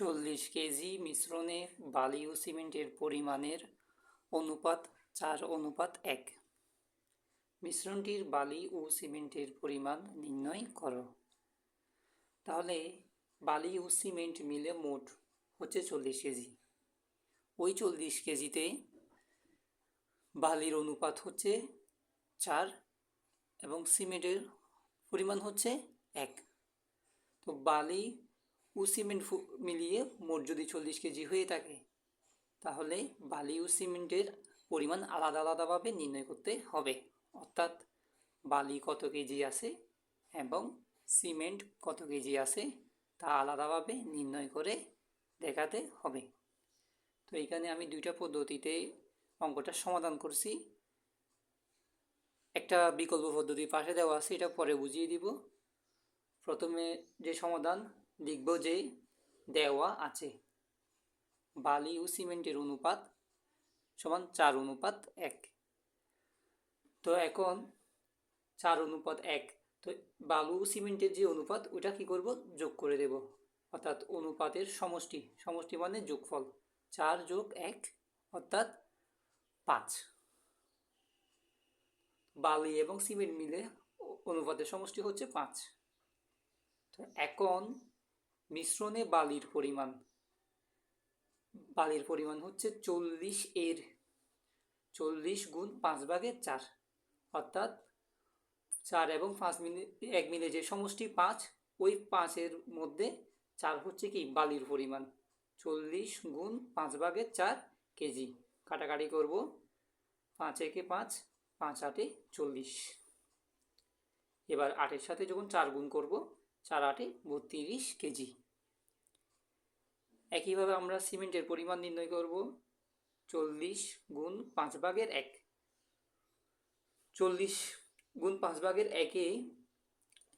চল্লিশ কেজি মিশ্রণে বালি ও সিমেন্টের পরিমাণের অনুপাত চার, অনুপাত এক। মিশ্রণটির বালি ও সিমেন্টের পরিমাণ নির্ণয় করো। তাহলে বালি ও সিমেন্ট মিলে মোট হচ্ছে চল্লিশ কেজি। ওই চল্লিশ কেজিতে বালির অনুপাত হচ্ছে চার এবং সিমেন্টের পরিমাণ হচ্ছে এক। তো বালি ও সিমেন্ট মিলিয়ে মোট যদি চল্লিশ কেজি হয়ে থাকে, তাহলে বালি ও সিমেন্টের পরিমাণ আলাদা আলাদাভাবে নির্ণয় করতে হবে। অর্থাৎ বালি কত কেজি আছে এবং সিমেন্ট কত কেজি আছে তা আলাদাভাবে নির্ণয় করে দেখাতে হবে। তো এখানে আমি দুইটা পদ্ধতিতে অঙ্কটা সমাধান করছি। একটা বিকল্প পদ্ধতি পাশে দেওয়া আছে, এটা পরে বুঝিয়ে দিব। প্রথমে যে সমাধান লিখব যে দেওয়া আছে। বালি ও সিমেন্টের অনুপাত সমান চার অনুপাত এক। তো এখন চার অনুপাত এক, তো বালু সিমেন্টের যে অনুপাত, ওটা কি করব? যোগ করে দেব। অর্থাৎ অনুপাতের সমষ্টি সমষ্টি মানে যোগফল। চার যোগ এক, অর্থাৎ পাঁচ। বালি এবং সিমেন্ট মিলে অনুপাতের সমষ্টি হচ্ছে পাঁচ। তো এখন মিশ্রণে বালির পরিমাণ। বালির পরিমাণ হচ্ছে চল্লিশ এর, চল্লিশ গুণ পাঁচ ভাগের চার। অর্থাৎ চার এবং পাঁচ মিলে, এক মিলে যে সমষ্টি পাঁচ, ওই পাঁচের মধ্যে চার হচ্ছে কি? বালির পরিমাণ। চল্লিশ গুণ পাঁচ ভাগের চার কেজি। কাটাকাটি করব। পাঁচ একে পাঁচ পাঁচ আটে চল্লিশ। এবার আটের সাথে যখন চার গুণ করব, চার আটে বত্রিশ কেজি। একইভাবে আমরা সিমেন্টের পরিমাণ নির্ণয় করব। চল্লিশ গুণ পাঁচ ভাগের এক। চল্লিশ গুণ পাঁচ ভাগের একে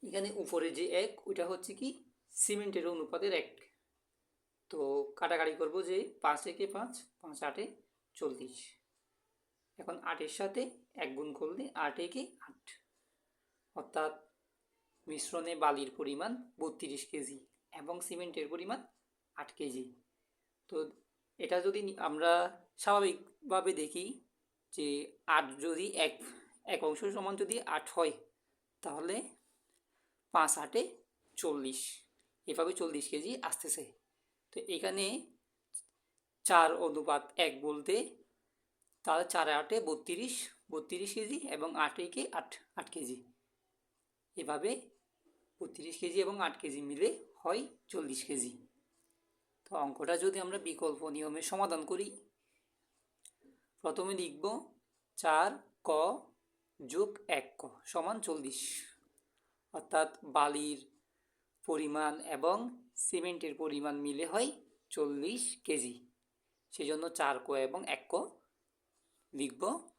এখানে উপরে যে এক, ওইটা হচ্ছে কি সিমেন্টের অনুপাতের এক। তো কাটাকাটি করব যে পাঁচ একে পাঁচ পাঁচ আটে চল্লিশ। এখন আটের সাথে এক গুণ করলে আট একে আট। অর্থাৎ মিশ্রণে বালির পরিমাণ বত্রিশ কেজি এবং সিমেন্টের পরিমাণ আট কেজি। তো এটা যদি আমরা স্বাভাবিকভাবে দেখি যে আট যদি এক এক অংশ সমান যদি আট হয়, তাহলে পাঁচ আটে চল্লিশ। এভাবে চল্লিশ কেজি আসতেছে। তো এখানে চার অনুপাত এক বলতে তাহলে চার আটে বত্রিশ বত্রিশ কেজি এবং আট একে আট আট কেজি। এভাবে বত্রিশ কেজি এবং আট কেজি মিলে হয় চল্লিশ কেজি। অঙ্কটা যদি আমরা বিকল্প নিয়মে সমাধান করি, প্রথমে লিখব চার ক যোগ এক ক সমান চল্লিশ। অর্থাৎ বালির পরিমাণ এবং সিমেন্টের পরিমাণ মিলে হয় চল্লিশ কেজি। সেজন্য চার ক এবং এক ক লিখব।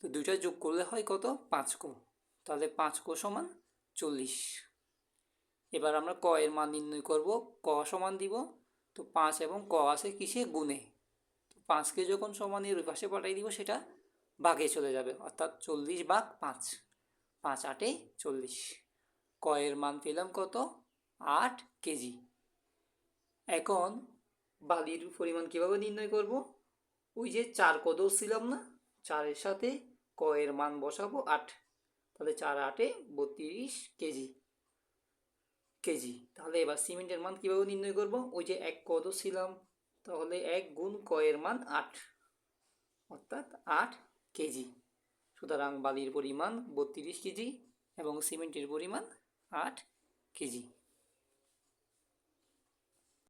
তো দুইটা যোগ করলে হয় কত? পাঁচ ক। তাহলে পাঁচ ক সমান চল্লিশ। এবার আমরা ক এর মান নির্ণয় করব। ক সমান দিব, তো পাঁচ এবং ক আছে কিসে? গুণে। তো পাঁচকে যখন সমানের ওই পাশে পাঠাই দিব, সেটা বাঘে চলে যাবে, অর্থাৎ চল্লিশ বাঘ পাঁচ। পাঁচ আটে চল্লিশ। ক এর মান পেলাম কত? আট কেজি। এখন বালির পরিমাণ কীভাবে নির্ণয় করব? ওই যে চার কদর ছিলাম না, চারের সাথে ক এর মান বসাবো আট। তাহলে চার আটে বত্রিশ কেজি। কেজি। তাহলে এবার সিমেন্টের মান কীভাবে নির্ণয় করব? ওই যে এক কত ছিলাম, তাহলে এক গুণ কয়ের মান আট, অর্থাৎ আট কেজি। সুতরাং বালির পরিমাণ বত্রিশ কেজি এবং সিমেন্টের পরিমাণ আট কেজি।